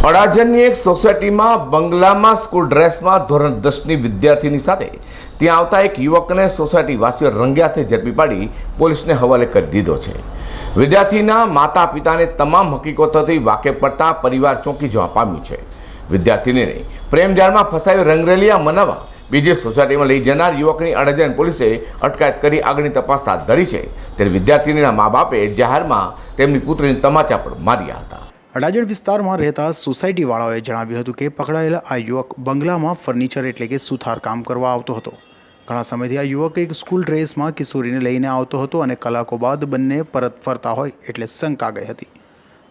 અડાજણની એક સોસાયટીમાં બંગલામાં સ્કૂલ ડ્રેસમાં ધોરણ દસની વિદ્યાર્થીની સાથે ત્યાં આવતા એક યુવકને સોસાયટી વાસીઓ રંગ્યાથી ઝડપી પાડી પોલીસને હવાલે કરી દીધો છે. વિદ્યાર્થીના માતા પિતાને તમામ હકીકતોથી વાકેફ પડતા પરિવાર ચોંકી જવા પામ્યું છે. વિદ્યાર્થીને પ્રેમજાળમાં ફસાવી રંગરેલિયા મનાવવા બીજી સોસાયટીમાં લઈ જનાર યુવકની અડાજણ પોલીસે અટકાયત કરી આગળની તપાસ હાથ ધરી છે. ત્યારે વિદ્યાર્થીનીના મા બાપે જાહેરમાં તેમની પુત્રીને તમાચા પણ માર્યા હતા. અડાજણ વિસ્તારમાં રહેતા સોસાયટીવાળાઓએ જણાવ્યું હતું કે પકડાયેલા આ યુવક બંગલામાં ફર્નિચર એટલે કે સુથાર કામ કરવા આવતો હતો. ઘણા સમયથી આ યુવક એક સ્કૂલ ડ્રેસમાં કિશોરીને લઈને આવતો હતો અને કલાકો બાદ બંને પરત ફરતા હોય એટલે શંકા ગઈ હતી.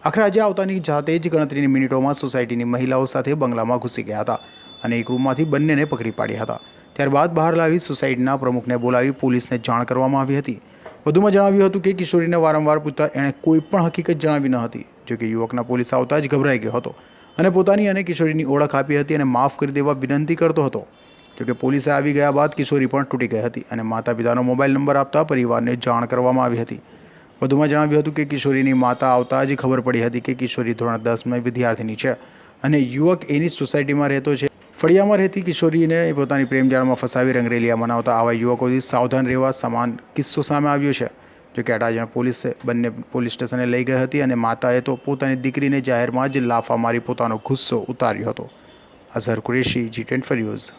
આખરે આજે આવતાની જાતે જ ગણતરીની મિનિટોમાં સોસાયટીની મહિલાઓ સાથે બંગલામાં ઘૂસી ગયા હતા અને એક રૂમમાંથી બંનેને પકડી પાડ્યા હતા. ત્યારબાદ બહાર લાવી સોસાયટીના પ્રમુખને બોલાવી પોલીસને જાણ કરવામાં આવી હતી. વધુમાં જણાવ્યું હતું કે કિશોરીને વારંવાર પૂછતા એણે કોઈ પણ હકીકત જણાવી ન હતી. જોકે યુવકના પોલીસ આવતા જ ગભરાઈ ગયો હતો અને પોતાની અને કિશોરીની ઓળખ આપી હતી અને માફ કરી દેવા વિનંતી કરતો હતો. જોકે પોલીસે આવી ગયા બાદ કિશોરી પણ તૂટી ગઈ હતી અને માતા પિતાનો મોબાઈલ નંબર આપતા પરિવારને જાણ કરવામાં આવી હતી. વધુમાં જણાવ્યું હતું કે કિશોરીની માતા આવતા જ ખબર પડી હતી કે કિશોરી ધોરણ દસમાં વિદ્યાર્થીની છે અને યુવક એની સોસાયટીમાં રહેતો છે. ફળિયામાં રહેતી કિશોરીને પોતાની પ્રેમજાળમાં ફસાવી રંગરેલિયા મનાવતા આવા યુવકોથી સાવધાન રહેવા સમાન કિસ્સો સામે આવ્યો છે. જો કે અડાજણ પોલીસે બંને પોલીસ સ્ટેશને લઈ ગઈ હતી અને માતાએ તો પોતાની દીકરીને જાહેરમાં જ લાફા મારી પોતાનો ગુસ્સો ઉતાર્યો હતો. Azhar Qureshi G twenty news